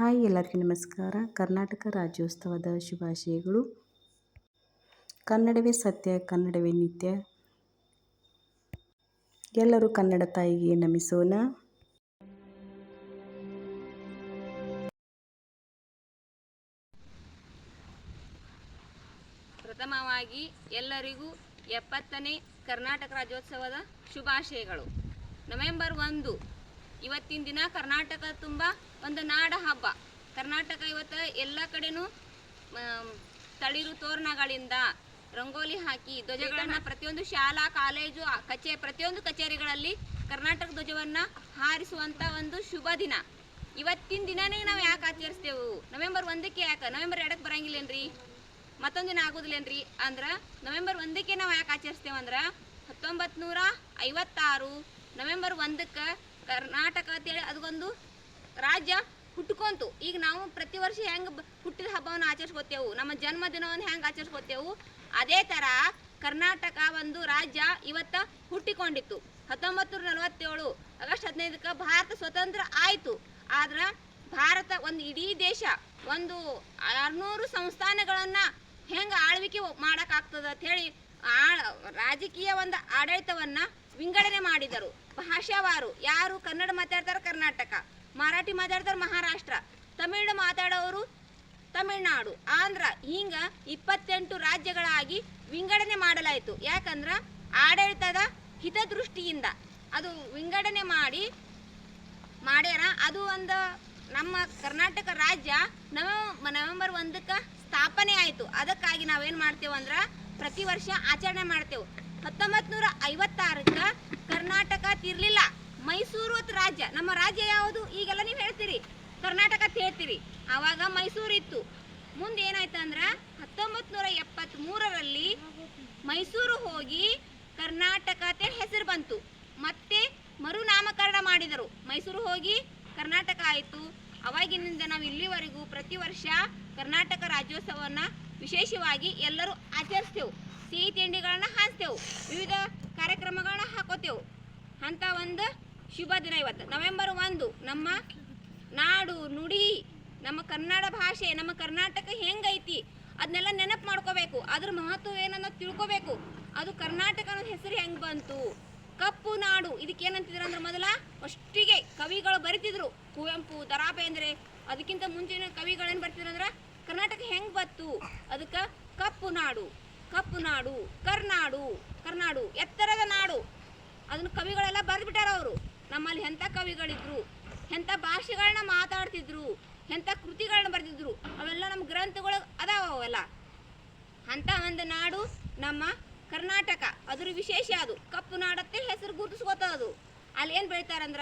Hi ಎಲ್ಲರಿಗೂ ನಮಸ್ಕಾರ. ಕರ್ನಾಟಕ ರಾಜ್ಯೋತ್ಸವದ ಶುಭಾಶಯಗಳು. ಕನ್ನಡವೇ ಸತ್ಯ, ಕನ್ನಡವೇ ನಿತ್ಯ. ಎಲ್ಲರೂ ಕನ್ನಡ ತಾಯಿಗೆ ನಮಿಸೋಣ. ಪ್ರಥಮವಾಗಿ ಎಲ್ಲರಿಗೂ ಎಪ್ಪತ್ತನೇ ಕರ್ನಾಟಕ ರಾಜ್ಯೋತ್ಸವದ ಶುಭಾಶಯಗಳು. ನವೆಂಬರ್ ಒಂದು ಇವತ್ತಿನ ದಿನ ಕರ್ನಾಟಕ ತುಂಬ ಒಂದು ನಾಡ ಹಬ್ಬ. ಕರ್ನಾಟಕ ಇವತ್ತು ಎಲ್ಲ ಕಡೆನೂ ತಳಿರು ತೋರಣಗಳಿಂದ ರಂಗೋಲಿ ಹಾಕಿ ಧ್ವಜಗಳನ್ನ ಪ್ರತಿಯೊಂದು ಶಾಲಾ ಕಾಲೇಜು ಕಚೇ ಪ್ರತಿಯೊಂದು ಕಚೇರಿಗಳಲ್ಲಿ ಕರ್ನಾಟಕ ಧ್ವಜವನ್ನ ಹಾರಿಸುವಂತ ಒಂದು ಶುಭ ದಿನ. ಇವತ್ತಿನ ದಿನನೇ ನಾವು ಯಾಕೆ ಆಚರಿಸ್ತೇವು? ನವೆಂಬರ್ ಒಂದಕ್ಕೆ ಯಾಕೆ? ನವೆಂಬರ್ ಎರಡಕ್ಕೆ ಬರಂಗಿಲ್ಲೇನ್ರಿ? ಮತ್ತೊಂದು ದಿನ ಆಗೋದಿಲ್ಲೇನ್ರಿ? ಅಂದ್ರ ನವೆಂಬರ್ ಒಂದಕ್ಕೆ ನಾವು ಯಾಕೆ ಆಚರಿಸ್ತೇವೆ ಅಂದ್ರೆ ಹತ್ತೊಂಬತ್ತು ನೂರ ಐವತ್ತಾರು ನವೆಂಬರ್ ಒಂದಕ್ಕೆ ಕರ್ನಾಟಕ ಅಂತೇಳಿ ಅದಕ್ಕೊಂದು ರಾಜ್ಯ ಹುಟ್ಕೊಂತು. ಈಗ ನಾವು ಪ್ರತಿ ವರ್ಷ ಹೆಂಗೆ ಹುಟ್ಟಿದ ಹಬ್ಬವನ್ನು ಆಚರಿಸ್ಕೊತೇವು, ನಮ್ಮ ಜನ್ಮದಿನವನ್ನು ಹೆಂಗೆ ಆಚರಿಸ್ಕೊತೇವು, ಅದೇ ಥರ ಕರ್ನಾಟಕ ಒಂದು ರಾಜ್ಯ ಇವತ್ತ ಹುಟ್ಟಿಕೊಂಡಿತ್ತು. ಹತ್ತೊಂಬತ್ತು ನೂರ ನಲವತ್ತೇಳು ಆಗಸ್ಟ್ ಹದಿನೈದಕ್ಕೆ ಭಾರತ ಸ್ವತಂತ್ರ ಆಯಿತು. ಆದ್ರೆ ಭಾರತ ಒಂದು ಇಡೀ ದೇಶ ಒಂದು ಆರ್ನೂರು ಸಂಸ್ಥಾನಗಳನ್ನ ಹೆಂಗೆ ಆಳ್ವಿಕೆ ಮಾಡೋಕ್ಕಾಗ್ತದ ಅಂತ ಹೇಳಿ ಆ ರಾಜಕೀಯ ಒಂದು ಆಡಳಿತವನ್ನ ವಿಂಗಡಣೆ ಮಾಡಿದರು. ಭಾಷಾವಾರು, ಯಾರು ಕನ್ನಡ ಮಾತಾಡ್ತಾರೆ ಕರ್ನಾಟಕ, ಮರಾಠಿ ಮಾತಾಡ್ತಾರೆ ಮಹಾರಾಷ್ಟ್ರ, ತಮಿಳು ಮಾತಾಡೋರು ತಮಿಳುನಾಡು, ಆಂಧ್ರ, ಹಿಂಗ ಇಪ್ಪತ್ತೆಂಟು ರಾಜ್ಯಗಳಾಗಿ ವಿಂಗಡಣೆ ಮಾಡಲಾಯಿತು. ಯಾಕಂದ್ರೆ ಆಡಳಿತದ ಹಿತದೃಷ್ಟಿಯಿಂದ ಅದು ವಿಂಗಡಣೆ ಮಾಡಿ, ಮಾಡ್ಯಾರ. ಅದು ಒಂದು ನಮ್ಮ ಕರ್ನಾಟಕ ರಾಜ್ಯ ನವ ನವೆಂಬರ್ ಒಂದಕ್ಕೆ ಸ್ಥಾಪನೆ ಆಯಿತು. ಅದಕ್ಕಾಗಿ ನಾವೇನು ಮಾಡ್ತೇವೆ ಅಂದ್ರೆ ಪ್ರತಿ ವರ್ಷ ಆಚರಣೆ ಮಾಡ್ತೇವೆ. ಹತ್ತೊಂಬತ್ತು ನೂರ ಐವತ್ತಾರಕ್ಕೆ ಕರ್ನಾಟಕ ತಿರ್ಲಿಲ್ಲ. ಮೈಸೂರು ಅಂತ ರಾಜ್ಯ. ನಮ್ಮ ರಾಜ್ಯ ಯಾವುದು? ಈಗೆಲ್ಲ ನೀವು ಹೇಳ್ತೀರಿ. ಕರ್ನಾಟಕ ಅಂತ ಹೇಳ್ತೀರಿ. ಆವಾಗ ಮೈಸೂರು ಇತ್ತು ಮುಂದೆ ಏನಾಯ್ತು ಅಂದ್ರೆ ಹತ್ತೊಂಬತ್ತು ನೂರ ಎಪ್ಪತ್ತ್ಮೂರರಲ್ಲಿ ಮೈಸೂರು ಹೋಗಿ ಕರ್ನಾಟಕ ಅಂತ ಹೆಸರು ಬಂತು. ಮತ್ತೆ ಮರುನಾಮಕರಣ ಮಾಡಿದರು. ಮೈಸೂರು ಹೋಗಿ ಕರ್ನಾಟಕ ಆಯಿತು. ಅವಾಗಿನಿಂದ ನಾವು ಇಲ್ಲಿವರೆಗೂ ಪ್ರತಿ ವರ್ಷ ಕರ್ನಾಟಕ ರಾಜ್ಯೋತ್ಸವವನ್ನು ವಿಶೇಷವಾಗಿ ಎಲ್ಲರೂ ಆಚರಿಸ್ತೇವೆ. ಸಿಹಿ ತಿಂಡಿಗಳನ್ನ ಹಂಚ್ತೇವು ವಿವಿಧ ಕಾರ್ಯಕ್ರಮಗಳನ್ನ ಹಾಕೋತೇವೆ. ಅಂತ ಒಂದು ಶುಭ ದಿನ ಇವತ್ತು. ನವೆಂಬರ್ ಒಂದು, ನಮ್ಮ ನಾಡು ನುಡಿ, ನಮ್ಮ ಕನ್ನಡ ಭಾಷೆ, ನಮ್ಮ ಕರ್ನಾಟಕ ಹೆಂಗೈತಿ ಅದನ್ನೆಲ್ಲ ನೆನಪು ಮಾಡ್ಕೋಬೇಕು. ಅದ್ರ ಮಹತ್ವ ಏನನ್ನೋ ತಿಳ್ಕೋಬೇಕು. ಅದು ಕರ್ನಾಟಕ ಅನ್ನೋ ಹೆಸರು ಹೆಂಗ್ ಬಂತು? ಕಪ್ಪು ನಾಡು. ಇದಕ್ಕೆ ಏನಂತಿದ್ರು ಅಂದ್ರೆ ಮೊದಲ ಅಷ್ಟಿಗೆ ಕವಿಗಳು ಬರಿತಿದ್ರು. ಕುವೆಂಪು ದರಾ ಬೇಂದ್ರೆ ಅದಕ್ಕಿಂತ ಮುಂಚಿನ ಕವಿಗಳೇನು ಬರ್ತಿದ್ರು ಅಂದ್ರೆ ಕರ್ನಾಟಕ ಹೆಂಗ್ ಬತ್ತು ಅದಕ್ಕೆ ಕಪ್ಪು ನಾಡು. ಕಪ್ಪು ನಾಡು, ಕರ್ನಾಡು ಕರ್ನಾಡು, ಎತ್ತರದ ನಾಡು. ಅದನ್ನು ಕವಿಗಳೆಲ್ಲ ಬರೆದ್ಬಿಟ್ಟಾರ ಅವರು. ನಮ್ಮಲ್ಲಿ ಎಂಥ ಕವಿಗಳಿದ್ರು, ಎಂಥ ಭಾಷೆಗಳನ್ನ ಮಾತಾಡ್ತಿದ್ರು, ಎಂಥ ಕೃತಿಗಳನ್ನ ಬರೆದಿದ್ರು, ಅವೆಲ್ಲ ನಮ್ಮ ಗ್ರಂಥಗಳು ಅದಾವ ಅವೆಲ್ಲ. ಅಂತ ಒಂದು ನಾಡು ನಮ್ಮ ಕರ್ನಾಟಕ. ಅದ್ರ ವಿಶೇಷ ಅದು. ಕಪ್ಪು ನಾಡತ್ತೆ ಹೆಸರು ಗುರುತಿಸ್ಕೋತದು ಅಲ್ಲಿ ಏನು ಬೆಳಿತಾರಂದ್ರ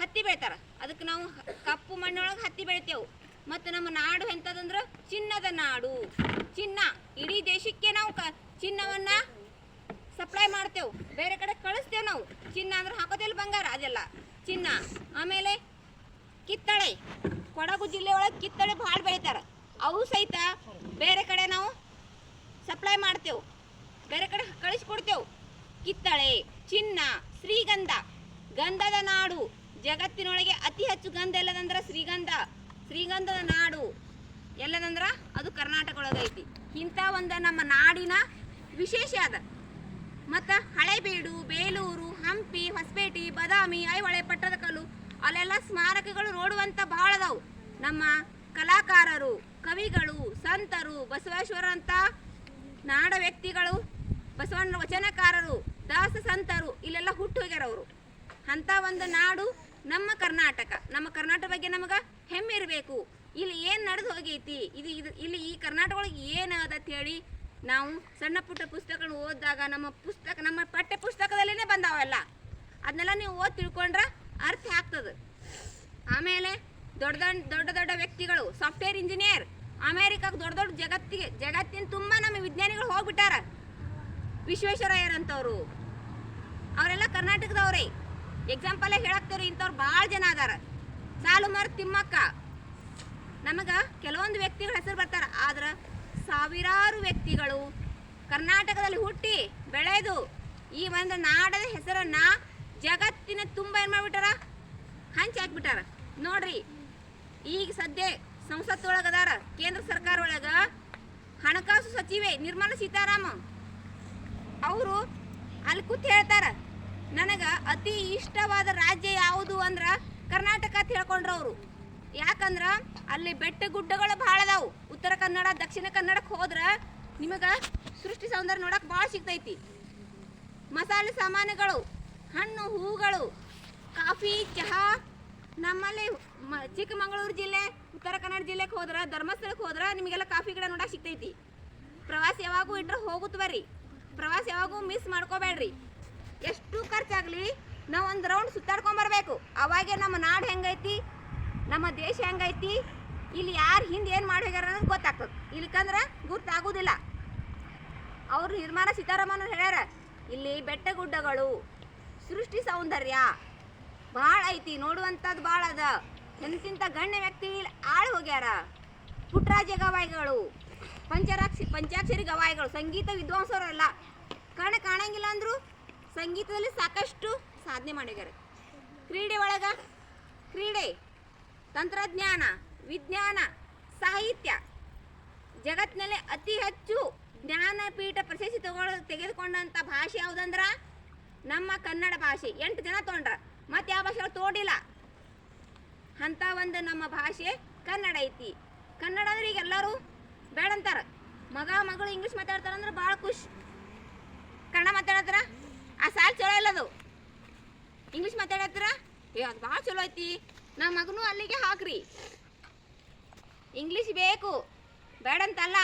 ಹತ್ತಿ ಬೆಳಿತಾರ. ಅದಕ್ಕೆ ನಾವು ಕಪ್ಪು ಮಣ್ಣೊಳಗೆ ಹತ್ತಿ ಬೆಳಿತೇವೆ. ಮತ್ತು ನಮ್ಮ ನಾಡು ಎಂಥದಂದ್ರೆ ಚಿನ್ನದ ನಾಡು. ಚಿನ್ನ. ಇಡೀ ದೇಶಕ್ಕೆ ಚಿನ್ನವನ್ನ ಸಪ್ಲೈ ಮಾಡ್ತೇವೆ. ಬೇರೆ ಕಡೆ ಕಳಿಸ್ತೇವೆ ನಾವು. ಚಿನ್ನ ಅಂದ್ರೆ ಹಾಕೋದಿಲ್ಲ ಬಂಗಾರ, ಅದೆಲ್ಲ. ಚಿನ್ನ, ಆಮೇಲೆ ಕಿತ್ತಳೆ. ಕೊಡಗು ಜಿಲ್ಲೆ ಒಳಗೆ ಕಿತ್ತಳೆ ಭಾಳ ಬೆಳಿತಾರೆ. ಅವು ಸಹಿತ ಬೇರೆ ಕಡೆ ನಾವು ಸಪ್ಲೈ ಮಾಡ್ತೇವೆ. ಬೇರೆ ಕಡೆ ಕಳಿಸ್ಕೊಡ್ತೇವೆ. ಕಿತ್ತಳೆ, ಚಿನ್ನ, ಶ್ರೀಗಂಧ. ಗಂಧದ ನಾಡು. ಜಗತ್ತಿನೊಳಗೆ ಅತಿ ಹೆಚ್ಚು ಗಂಧ ಎಲ್ಲದಂದ್ರೆ ಶ್ರೀಗಂಧ. ಶ್ರೀಗಂಧದ ನಾಡು ಎಲ್ಲದಂದ್ರ ಅದು ಕರ್ನಾಟಕ ಒಳಗೈತಿ ಇಂಥ ಒಂದು ನಮ್ಮ ನಾಡಿನ ವಿಶೇಷ ಅದ. ಮತ್ತು ಹಳೆಬೀಡು, ಬೇಲೂರು, ಹಂಪಿ, ಹೊಸಪೇಟೆ, ಬದಾಮಿ, ಐಹೊಳೆ ಪಟ್ಟದಕಲ್ಲು ಅಲ್ಲೆಲ್ಲ ಸ್ಮಾರಕಗಳು ನೋಡುವಂಥ ಭಾಳ ಅದಾವು. ನಮ್ಮ ಕಲಾಕಾರರು, ಕವಿಗಳು, ಸಂತರು, ಬಸವೇಶ್ವರಂತ ನಾಡ ವ್ಯಕ್ತಿಗಳು, ಬಸವಣ್ಣ ವಚನಕಾರರು, ದಾಸ ಸಂತರು ಇಲ್ಲೆಲ್ಲ ಹುಟ್ಟು ಹೋಗ್ಯಾರ ಅವರು. ಅಂಥ ಒಂದು ನಾಡು ನಮ್ಮ ಕರ್ನಾಟಕ. ನಮ್ಮ ಕರ್ನಾಟಕ ಬಗ್ಗೆ ನಮಗೆ ಹೆಮ್ಮೆ ಇರಬೇಕು. ಇಲ್ಲಿ ಏನು ನಡೆದು ಹೋಗೈತಿ? ಇದು ಇದು, ಇಲ್ಲಿ ಈ ಕರ್ನಾಟಕ ಒಳಗೆ ಏನು ಅಂತ ಹೇಳಿ ನಾವು ಸಣ್ಣ ಪುಟ್ಟ ಪುಸ್ತಕಗಳನ್ನ ಓದಿದಾಗ ನಮ್ಮ ಪುಸ್ತಕ, ನಮ್ಮ ಪಠ್ಯ ಪುಸ್ತಕದಲ್ಲೇ ಬಂದಾವೆಲ್ಲ ಅದನ್ನೆಲ್ಲ ನೀವು ಓದಿ ತಿಳ್ಕೊಂಡ್ರೆ ಅರ್ಥ ಆಗ್ತದೆ. ಆಮೇಲೆ ದೊಡ್ಡ ದೊಡ್ಡ ದೊಡ್ಡ ದೊಡ್ಡ ವ್ಯಕ್ತಿಗಳು ಸಾಫ್ಟ್ವೇರ್ ಇಂಜಿನಿಯರ್ ಅಮೇರಿಕಾಗೆ ದೊಡ್ಡ ದೊಡ್ಡ ಜಗತ್ತಿಗೆ, ಜಗತ್ತಿನ ತುಂಬ ನಮ್ಮ ವಿಜ್ಞಾನಿಗಳು ಹೋಗ್ಬಿಟ್ಟಾರ. ವಿಶ್ವೇಶ್ವರಯ್ಯರಂಥವ್ರು. ಅವರೆಲ್ಲ ಕರ್ನಾಟಕದವ್ರೇ. ಎಕ್ಸಾಂಪಲ್ ಹೇಳಕ್ತವ್ರು ಇಂಥವ್ರು ಭಾಳ ಜನ ಅದಾರ. ಸಾಲುಮರ್ ತಿಮ್ಮಕ್ಕ. ನಮಗೆ ಕೆಲವೊಂದು ವ್ಯಕ್ತಿಗಳ ಹೆಸರು ಬರ್ತಾರ. ಆದ್ರೆ ಸಾವಿರಾರು ವ್ಯಕ್ತಿಗಳು ಕರ್ನಾಟಕದಲ್ಲಿ ಹುಟ್ಟಿ ಬೆಳೆದು ಈ ಒಂದು ನಾಡದ ಹೆಸರನ್ನ ಜಗತ್ತಿನ ತುಂಬ ಏನು ಮಾಡ್ಬಿಟ್ಟಾರ? ಹಂಚಿ ಹಾಕ್ಬಿಟ್ಟಾರ. ನೋಡ್ರಿ, ಈಗ ಸದ್ಯ ಸಂಸತ್ ಒಳಗದಾರ ಕೇಂದ್ರ ಸರ್ಕಾರ ಒಳಗ ಹಣಕಾಸು ಸಚಿವೆ ನಿರ್ಮಲಾ ಸೀತಾರಾಮ. ಅವರು ಅಲ್ಲಿ ಕೂತ್ ಹೇಳ್ತಾರ, ನನಗ ಅತಿ ಇಷ್ಟವಾದ ರಾಜ್ಯ ಯಾವುದು ಅಂದ್ರ ಕರ್ನಾಟಕ ಅಂತ ಹೇಳ್ಕೊಂಡ್ರು ಅವರು. ಯಾಕಂದ್ರ ಅಲ್ಲಿ ಬೆಟ್ಟ ಗುಡ್ಡಗಳು ಭಾಳ ಅದಾವು. ಉತ್ತರ ಕನ್ನಡ, ದಕ್ಷಿಣ ಕನ್ನಡಕ್ಕೆ ಹೋದ್ರೆ ನಿಮಗೆ ಸೃಷ್ಟಿ ಸೌಂದರ್ಯ ನೋಡಕ್ ಭಾಳ ಸಿಗ್ತೈತಿ. ಮಸಾಲೆ ಸಾಮಾನುಗಳು, ಹಣ್ಣು, ಹೂಗಳು, ಕಾಫಿ, ಚಹಾ, ನಮ್ಮಲ್ಲಿ ಚಿಕ್ಕಮಗಳೂರು ಜಿಲ್ಲೆ, ಉತ್ತರ ಕನ್ನಡ ಜಿಲ್ಲೆಗೆ ಹೋದ್ರೆ ಧರ್ಮಸ್ಥಳಕ್ಕೆ ಹೋದ್ರೆ ನಿಮಗೆಲ್ಲ ಕಾಫಿ ಗಿಡ ನೋಡಕ್ ಸಿಗ್ತೈತಿ. ಪ್ರವಾಸ ಯಾವಾಗೂ ಇಟ್ರೆ ಹೋಗುತ್ತ ಬರ್ರಿ. ಪ್ರವಾಸ ಯಾವಾಗೂ ಮಿಸ್ ಮಾಡ್ಕೋಬೇಡ್ರಿ. ಎಷ್ಟು ಖರ್ಚಾಗಲಿ ನಾವು ಒಂದು ರೌಂಡ್ ಸುತ್ತಾಡ್ಕೊಂಬರ್ಬೇಕು ಅವಾಗೆ ನಮ್ಮ ನಾಡು ಹೆಂಗೈತಿ? ನಮ್ಮ ದೇಶ ಹೆಂಗೈತಿ? ಇಲ್ಲಿ ಯಾರು ಹಿಂದೆ ಏನು ಮಾಡಿ ಹೋಗ್ಯಾರ ಅನ್ನೋದು ಗೊತ್ತಾಗ್ತದೆ. ಇಲ್ಲಿಕಂದ್ರೆ ಗುರ್ತಾಗೋದಿಲ್ಲ. ಅವರು ನಿರ್ಮಲಾ ಸೀತಾರಾಮನ್ ಹೇಳ್ಯಾರ, ಇಲ್ಲಿ ಬೆಟ್ಟ ಗುಡ್ಡಗಳು ಸೃಷ್ಟಿ ಸೌಂದರ್ಯ ಭಾಳ ಐತಿ ನೋಡುವಂಥದ್ದು ಭಾಳ ಅದ. ಎಂತಿಂಥ ಗಣ್ಯ ವ್ಯಕ್ತಿ ಇಲ್ಲಿ ಆಳ್ ಹೋಗ್ಯಾರ. ಪುಟ್ಟರಾಜ ಗವಾಯಿಗಳು, ಪಂಚರಾಕ್ಷಿ, ಪಂಚಾಕ್ಷರಿ ಗವಾಯಿಗಳು, ಸಂಗೀತ ವಿದ್ವಾಂಸರಲ್ಲ. ಕಣ ಕಾಣಂಗಿಲ್ಲ ಅಂದರೂ ಸಂಗೀತದಲ್ಲಿ ಸಾಕಷ್ಟು ಸಾಧನೆ ಮಾಡಿದ್ದಾರೆ. ಕ್ರೀಡೆ ಒಳಗೆ, ಕ್ರೀಡೆ. ತಂತ್ರಜ್ಞಾನ, ವಿಜ್ಞಾನ, ಸಾಹಿತ್ಯ. ಜಗತ್ತಿನಲ್ಲಿ ಅತಿ ಹೆಚ್ಚು ಜ್ಞಾನಪೀಠ ಪ್ರಶಸ್ತಿ ತಗೊಳ ತೆಗೆದುಕೊಂಡಂಥ ಭಾಷೆ ಯಾವುದಂದ್ರ? ನಮ್ಮ ಕನ್ನಡ ಭಾಷೆ. ಎಂಟು ಜನ ತೊಗೊಂಡ್ರ. ಮತ್ತೆ ಯಾವ ಭಾಷೆಗಳು ತೋಡಿಲ್ಲ. ಅಂತ ಒಂದು ನಮ್ಮ ಭಾಷೆ ಕನ್ನಡ ಐತಿ. ಕನ್ನಡ ಅಂದ್ರೆ ಈಗ ಎಲ್ಲರೂ ಬೇಡಂತಾರ ಮಗ, ಮಗಳು ಇಂಗ್ಲೀಷ್ ಮಾತಾಡ್ತಾರ ಅಂದ್ರೆ ಭಾಳ ಖುಷಿ. ಕನ್ನಡ ಮಾತಾಡತ್ರ ಆ ಸಾಲ್ ಚಲೋ ಇಲ್ಲದು. ಇಂಗ್ಲೀಷ್ ಮಾತಾಡತ್ರ ಏ, ಅದು ಭಾಳ ಚಲೋ ಐತಿ. ನಮ್ಮ ಮಗನೂ ಅಲ್ಲಿಗೆ ಹಾಕ್ರಿ ಇಂಗ್ಲೀಷ್ ಬೇಕು. ಬೇಡಂತಲ್ಲ.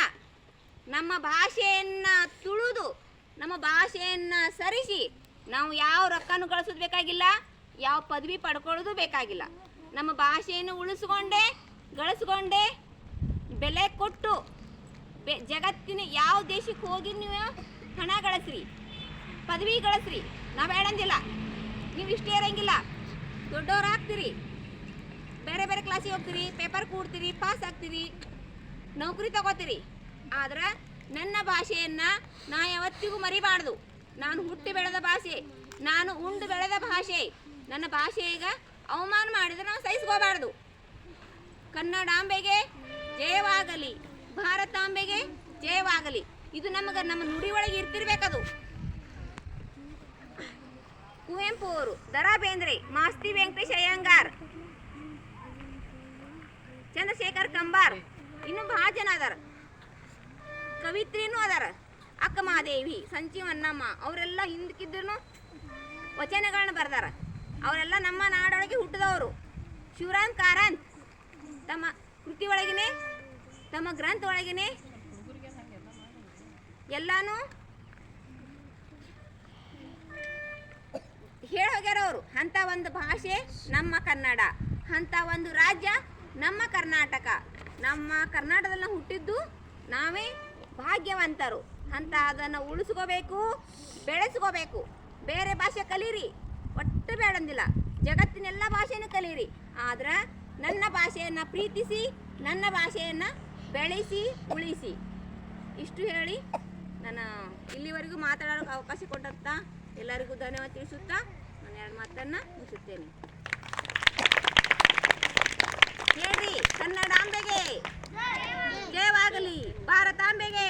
ನಮ್ಮ ಭಾಷೆಯನ್ನ ತುಳಿದು, ನಮ್ಮ ಭಾಷೆಯನ್ನ ಸರಿಸಿ, ನಾವು ಯಾವ ರೊಕ್ಕನೂ ಗಳಿಸೋದು ಬೇಕಾಗಿಲ್ಲ, ಯಾವ ಪದವಿ ಪಡ್ಕೊಳ್ಳೋದು ಬೇಕಾಗಿಲ್ಲ. ನಮ್ಮ ಭಾಷೆಯನ್ನು ಉಳಿಸ್ಕೊಂಡೆ, ಗಳಿಸ್ಕೊಂಡೆ, ಬೆಲೆ ಕೊಟ್ಟು, ಬೆ, ಜಗತ್ತಿನ ಯಾವ ದೇಶಕ್ಕೆ ಹೋಗಿ ನೀವು ಹಣ ಗಳಿಸ್ರಿ, ಪದವಿ ಗಳಿಸ್ರಿ ನಾವು ಹೇಳಂಗಿಲ್ಲ ನೀವು ಇಷ್ಟೇ ಇರಂಗಿಲ್ಲ. ದೊಡ್ಡವ್ರು ಆಗ್ತೀರಿ ಕ್ಲಾಸಿಗೆ ಹೋಗ್ತೀರಿ ಪೇಪರ್ ಕೂಡ್ತೀರಿ ಪಾಸ್ ಆಗ್ತೀರಿ. ನೌಕರಿ ತಗೋತೀರಿ. ಆದ್ರೆ ನನ್ನ ಭಾಷೆಯನ್ನ ನಾ ಯಾವತ್ತಿಗೂ ಮರಿಬಾರ್ದು. ನಾನು ಹುಟ್ಟಿ ಬೆಳೆದ ಭಾಷೆ, ನಾನು ಉಂಡು ಬೆಳೆದ ಭಾಷೆ. ನನ್ನ ಭಾಷೆ ಈಗ ಅವಮಾನ ಮಾಡಿದ್ರೆ ನಾವು ಸಹಿಸ್ಕೋಬಾರ್ದು. ಕನ್ನಡಾಂಬೆಗೆ ಜಯವಾಗಲಿ ಭಾರತಾಂಬೆಗೆ ಜಯವಾಗಲಿ. ಇದು ನಮಗೆ ನಮ್ಮ ನುಡಿ ಒಳಗೆ ಇರ್ತಿರ್ಬೇಕದು. ಕುವೆಂಪು ಅವರು ದರಾ ಬೇಂದ್ರೆ ಮಾಸ್ತಿ ವೆಂಕಟೇಶ್ ಅಯ್ಯಂಗಾರ್ ಚಂದ್ರಶೇಖರ್ ಕಂಬಾರ್. ಇನ್ನು ಬಹಳ ಜನ ಅದಾರ. ಕವಿತ್ರಿನೂ ಅದಾರ. ಅಕ್ಕ ಮಹಾದೇವಿ ಸಂಜೀವನ್ನಮ್ಮ ಅವರೆಲ್ಲ ಹಿಂದಕ್ಕಿದ್ರು ವಚನಗಳನ್ನ ಬರ್ದಾರ. ಅವರೆಲ್ಲ ನಮ್ಮ ನಾಡೊಳಗೆ ಹುಟ್ಟಿದವರು. ಶಿವರಾಮ್ ಕಾರಂತ್. ತಮ್ಮ ಕೃತಿ ಒಳಗಿನೇ ತಮ್ಮ ಗ್ರಂಥ ಒಳಗಿನೇ ಎಲ್ಲಾನು ಹೇಳಿ ಅವರು ಅಂಥ ಒಂದು ಭಾಷೆ ನಮ್ಮ ಕನ್ನಡ. ಅಂಥ ಒಂದು ರಾಜ್ಯ ನಮ್ಮ ಕರ್ನಾಟಕ. ನಮ್ಮ ಕರ್ನಾಟಕದಲ್ಲಿ ಹುಟ್ಟಿದ್ದು ನಾವೇ ಭಾಗ್ಯವಂತರು. ಅಂತ ಅದನ್ನು ಉಳಿಸ್ಕೋಬೇಕು, ಬೆಳೆಸ್ಕೋಬೇಕು. ಬೇರೆ ಭಾಷೆ ಕಲೀರಿ, ಒಟ್ಟು ಬೇಡಂದಿಲ್ಲ. ಜಗತ್ತಿನೆಲ್ಲ ಭಾಷೆನೂ ಕಲೀರಿ. ಆದ್ರೆ ನನ್ನ ಭಾಷೆಯನ್ನು ಪ್ರೀತಿಸಿ, ನನ್ನ ಭಾಷೆಯನ್ನು ಬೆಳೆಸಿ, ಉಳಿಸಿ. ಇಷ್ಟು ಹೇಳಿ ನಾನು ಇಲ್ಲಿವರೆಗೂ ಮಾತಾಡೋಕೆ ಅವಕಾಶ ಕೊಟ್ಟಂತ ಎಲ್ಲರಿಗೂ ಧನ್ಯವಾದ ತಿಳಿಸುತ್ತಾ ನಾನು ಎರಡು ಮಾತನ್ನು ಮುಗಿಸುತ್ತೇನೆ. ಹೇಳ್ರಿ ಕನ್ನಡಾಂಬೆಗೆ ಜಯವಾಗಲಿ ಭಾರತಾಂಬೆಗೆ.